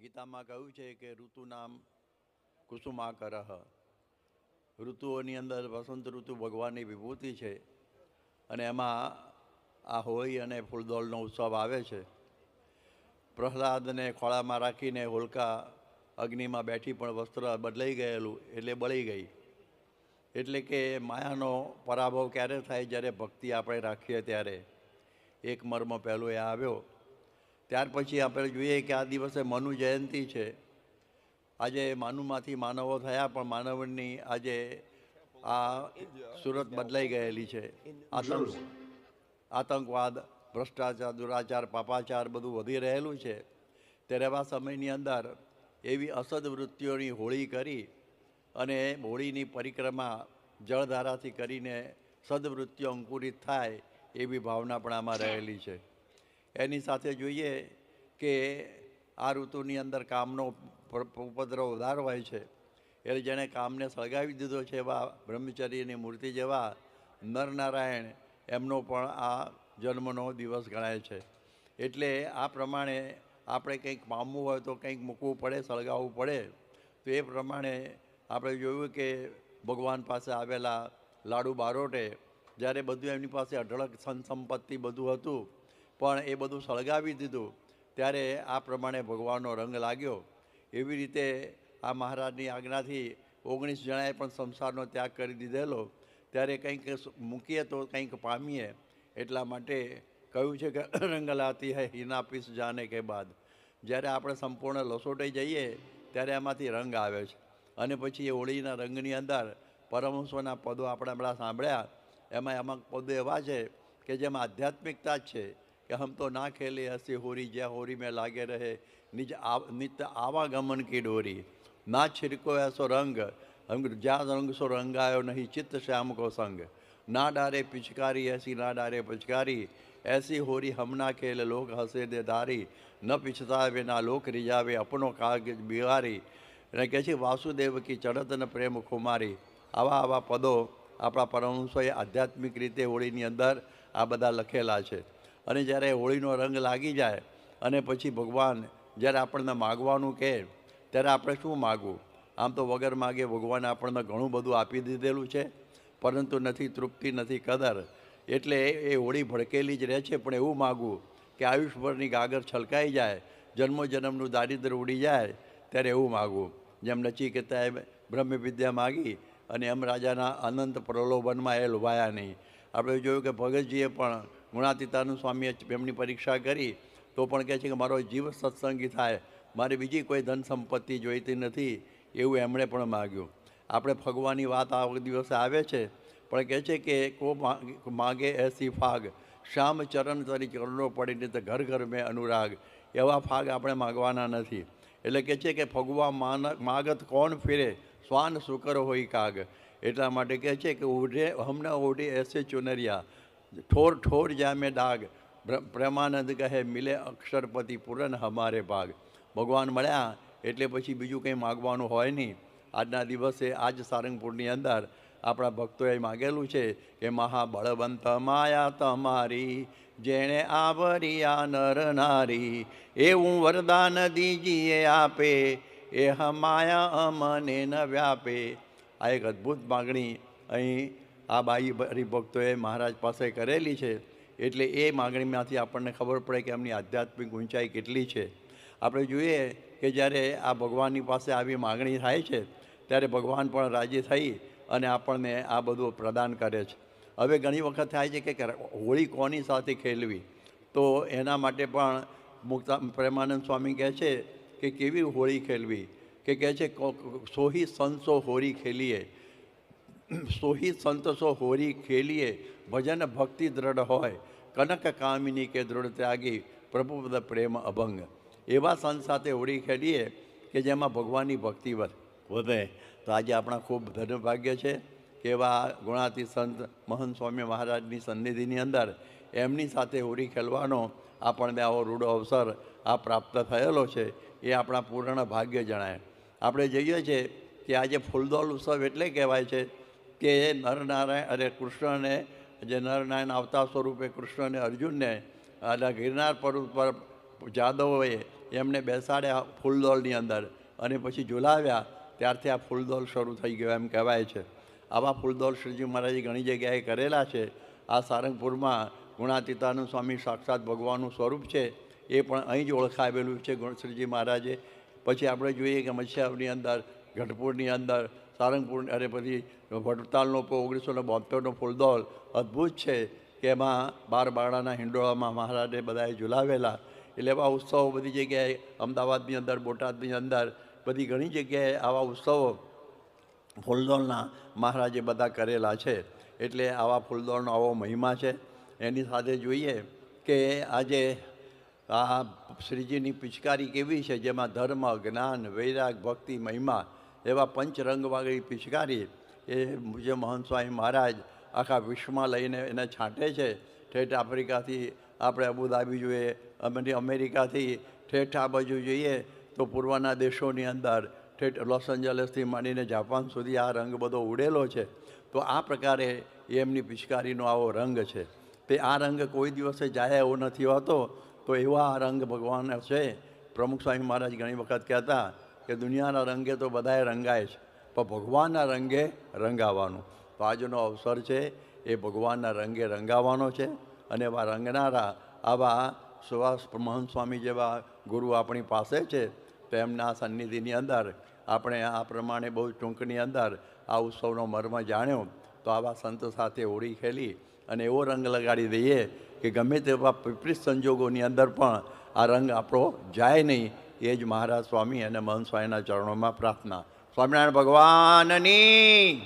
ગીતામાં કહ્યું છે કે ઋતુ નામ કુસુમાકરહ ઋતુઓની અંદર વસંત ઋતુ ભગવાનની વિભૂતિ છે અને એમાં આ હોળી અને ફૂલદોલનો ઉત્સવ આવે છે. પ્રહલાદને ખોળામાં રાખીને હોલકા અગ્નિમાં બેઠી પણ વસ્ત્ર બદલાઈ ગયેલું એટલે બળી ગઈ. એટલે કે માયાનો પરાભવ ક્યારે થાય જ્યારે ભક્તિ આપણે રાખીએ ત્યારે? એક મર્મ પહેલું એ આવ્યો. ત્યાર પછી આપણે જોઈએ કે આ દિવસે મનુ જયંતિ છે. આજે માનુમાંથી માનવો થયા, પણ માનવની આજે આ સુરત બદલાઈ ગયેલી છે. આતંક, આતંકવાદ, ભ્રષ્ટાચાર, દુરાચાર, પાપાચાર બધું વધી રહેલું છે. ત્યારે એવા સમયની અંદર એવી અસદ વૃત્તિઓની હોળી કરી અને હોળીની પરિક્રમા જળધારાથી કરીને સદવૃત્તિઓ અંકુરિત થાય એવી ભાવના પણ આમાં રહેલી છે. એની સાથે જોઈએ કે આ ઋતુની અંદર કામનો ઉપદ્રવ વધારો હોય છે. એટલે જેણે કામને સળગાવી દીધો છે એવા બ્રહ્મચર્યની મૂર્તિ જેવા નરનારાયણ, એમનો પણ આ જન્મનો દિવસ ગણાય છે. એટલે આ પ્રમાણે આપણે કંઈક પામવું હોય તો કંઈક મૂકવું પડે, સળગાવવું પડે. તો એ પ્રમાણે આપણે જોયું કે ભગવાન પાસે આવેલા લાડુ બારોટે, જ્યારે બધું એમની પાસે અઢળક સંપત્તિ બધું હતું પણ એ બધું સળગાવી દીધું. ત્યારે આ પ્રમાણે ભગવાનનો રંગ લાગ્યો. એવી રીતે આ મહારાજની આજ્ઞાથી ઓગણીસ જણાએ પણ સંસારનો ત્યાગ કરી દીધેલો. ત્યારે કંઈક મૂકીએ તો કંઈક પામીએ. એટલા માટે કહ્યું છે કે રંગ લાતી હૈ, હિના જાને કે બાદ. જ્યારે આપણે સંપૂર્ણ લસોટાઈ જઈએ, ત્યારે એમાંથી રંગ આવે છે. અને પછી એ હોળીના રંગની અંદર પરમહંસોના પદો આપણે હમણાં સાંભળ્યા. એમાં એમાં પદો એવા છે કે જેમાં આધ્યાત્મિકતા જ છે. કે હમ તો ના ખેલે હસી હોરી જ્યાં હોરી મેં લાગે રહે નિજ આ નિત્ય આવાગમન કી ડોરી ના છિડકો એસો રંગ હમ જ્યાં રંગ સો રંગાયો નહીં ચિત્ત શ્યામ કો સંગ ના ડારે પિચકારી એસી ના ડારે પિચકારી ऐसी होरी हम ना खेल लोग हंसे दे दारी ન પિછતાવે ના લોક રીજાવે અપનો કાગજ બિહારી અને કહે છે વાસુદેવ કી ચડત ન પ્રેમ ખુમારી આવા આવા પદો આપણા પરમહંસોએ આધ્યાત્મિક રીતે હોળીની અંદર આ બધા લખેલા છે અને જ્યારે હોળીનો રંગ લાગી જાય અને પછી ભગવાન જ્યારે આપણને માગવાનું કહે, ત્યારે આપણે શું માગવું? આમ તો વગર માગે ભગવાને આપણને ઘણું બધું આપી દીધેલું છે, પરંતુ નથી, તૃપ્તિ નથી કદર. એટલે એ હોળી ભડકેલી જ રહે છે, પણ એવું માગવું કે આયુષ્યભરની ગાગર છલકાઈ જાય જન્મો જન્મનું દારિદ્ર ઉડી જાય, ત્યારે એવું માગવું. જેમ નચિકેતાએ બ્રહ્મ વિદ્યા માગી અને એમ રાજાના અનંત પ્રલોભનમાં એ લોભાયા નહીં. આપણે જોયું કે ભગતજીએ પણ ગુણાતીતાનું સ્વામીએ એમની પરીક્ષા કરી, તો પણ કહે છે કે મારો જીવ સત્સંગી થાય. મારે બીજી કોઈ ધન સંપત્તિ જોઈતી નથી, એવું એમણે પણ માગ્યું. આપણે ભગવાનની વાત આ દિવસે આવે છે, પણ કહે છે કે કો માગે એસી ફાગ. શ્યામ ચરણ તરી ચરણો પડીને તો ઘર ઘર મેં અનુરાગ. એવા ફાગ આપણે માગવાના નથી. એટલે કહે છે કે ફગવા માન, માગત કોણ ફિરે? શ્વાન શુકર હોય કાગ. એટલા માટે કહે છે કે ઓઢે હમણાં ઓઢે એસે ચુનરિયા. ઠોર ઠોર જામે ડાગ પ્રેમાનંદ કહે, મિલે અક્ષરપતિ પૂરન હમારે ભાગ. ભગવાન મળ્યા, એટલે પછી બીજું કંઈ માગવાનું હોય નહીં. આજના દિવસે, આજ સારંગપુરની અંદર, આપણા ભક્તોએ માગેલું છે કે, મહાબળવંત માયા તમારી, જેણે આવરિયા નર નારી, એવું વરદાન દીજીએ આપે એ હમાયા અમને ન વ્યાપે. આ એક અદ્ભુત માગણી અહીં આ બાઈ હરિભક્તોએ મહારાજ પાસે કરેલી છે એટલે એ માગણીમાંથી આપણને ખબર પડે કે એમની આધ્યાત્મિક ઊંચાઈ કેટલી છે. આપણે જોઈએ કે જ્યારે આ ભગવાનની પાસે આવી માગણી થાય છે, ત્યારે ભગવાન પણ રાજી થઈ અને આપણને આ બધું પ્રદાન કરે છે. હવે ઘણી વખત થાય છે કે હોળી કોની સાથે ખેલવી? તો એના માટે પણ મુક્તા પ્રેમાનંદ સ્વામી કહે છે કે કેવી હોળી ખેલવી? કે કહે છે સોહી સંસો હોળી ખેલીએ. સોહી સંતસો હોરી ખેલીએ, ભજન ભક્તિ દ્રઢ હોય, કનક કામિની કે દૃઢ ત્યાગી પ્રભુપદ પ્રેમ અભંગ. એવા સંત સાથે હોળી ખેલીએ કે જેમાં ભગવાનની ભક્તિ વધે તો આજે આપણા ખૂબ ધનભાગ્ય છે કે એવા ગુણાતી સંત મહંત સ્વામી મહારાજની સન્નિધિની અંદર એમની સાથે હોળી ખેલવાનો આપણને આવો રૂડો અવસર આ પ્રાપ્ત થયેલો છે એ આપણા પૂર્ણ ભાગ્ય જણાય. આપણે જઈએ છીએ કે આજે ફૂલદોલ ઉત્સવ એટલે કહેવાય છે કે નરનારાયણ, અરે કૃષ્ણને, જે નરનારાયણ આવતા સ્વરૂપે કૃષ્ણને, અર્જુનને અને ગિરનાર પર્વત પર જાદવોએ એમને બેસાડ્યા ફૂલદોલની અંદર અને પછી ઝુલાવ્યા. ત્યારથી આ ફૂલદોલ શરૂ થઈ ગયો એમ કહેવાય છે. આવા ફૂલદોલ શ્રીજી મહારાજે ઘણી જગ્યાએ કરેલા છે. આ સારંગપુરમાં ગુણાતીતાનું સ્વામી સાક્ષાત ભગવાનનું સ્વરૂપ છે. એ પણ અહીં જ ઓળખાવેલું છે ગુણ શ્રીજી મહારાજે. પછી આપણે જોઈએ કે મત્સ્યાવની અંદર ગઢપુરની અંદર સારંગપુર અરે પછી વડતાલનો ઓગણીસો ને બોતેરનો ફૂલદોલ અદ્ભુત છે કે એમાં બાર બારણાના હિંડોળામાં મહારાજે બધાએ ઝુલાવેલા. એટલે એવા ઉત્સવો બધી જગ્યાએ, અમદાવાદની અંદર, બોટાદની અંદર, બધી ઘણી જગ્યાએ આવા ઉત્સવો ફૂલદોળના મહારાજે બધા કરેલા છે. એટલે આવા ફૂલદોળનો આવો મહિમા છે. એની સાથે જોઈએ કે આજે આ શ્રીજીની પિચકારી કેવી છે, જેમાં ધર્મ, જ્ઞાન, વૈરાગ, ભક્તિ, મહિમા એવા પંચરંગવાળી પિચકારી એ જે મહંત સ્વામી મહારાજ આખા વિશ્વમાં લઈને એને છાંટે છે. ઠેઠ આફ્રિકાથી આપણે અબુધાબી જોઈએ અમે અમેરિકાથી ઠેઠ આ બાજુ જોઈએ તો પૂર્વના દેશોની અંદર ઠેઠ લોસ એન્જલસથી માંડીને જાપાન સુધી આ રંગ બધો ઉડેલો છે. તો આ પ્રકારે એમની પિચકારીનો આવો રંગ છે. તે આ રંગ કોઈ દિવસે જાય એવો નથી હોતો. તો એવા આ રંગ ભગવાન છે. પ્રમુખ સ્વામી મહારાજ ઘણી વખત કહેતા કે દુનિયાના રંગે તો બધાએ રંગાય છે, પણ ભગવાનના રંગે રંગાવાનું. તો આજનો અવસર છે, એ ભગવાનના રંગે રંગાવાનો છે અને એવા રંગનારા આવા સુવાસ મહંત સ્વામી જેવા ગુરુ આપણી પાસે છે, તો એમના સન્નિધિની અંદર આપણે આ પ્રમાણે બહુ ટૂંકની અંદર આ ઉત્સવનો મર્મ જાણ્યો. તો આવા સંત સાથે હોળી ખેલી અને એવો રંગ લગાડી દઈએ કે ગમે તેવા વિપરીત સંજોગોની અંદર પણ આ રંગ આપણો જાય નહીં. એ જ મહારાજ સ્વામી અને મહંત સ્વામીના ચરણોમાં પ્રાર્થના. સ્વામિનારાયણ ભગવાનની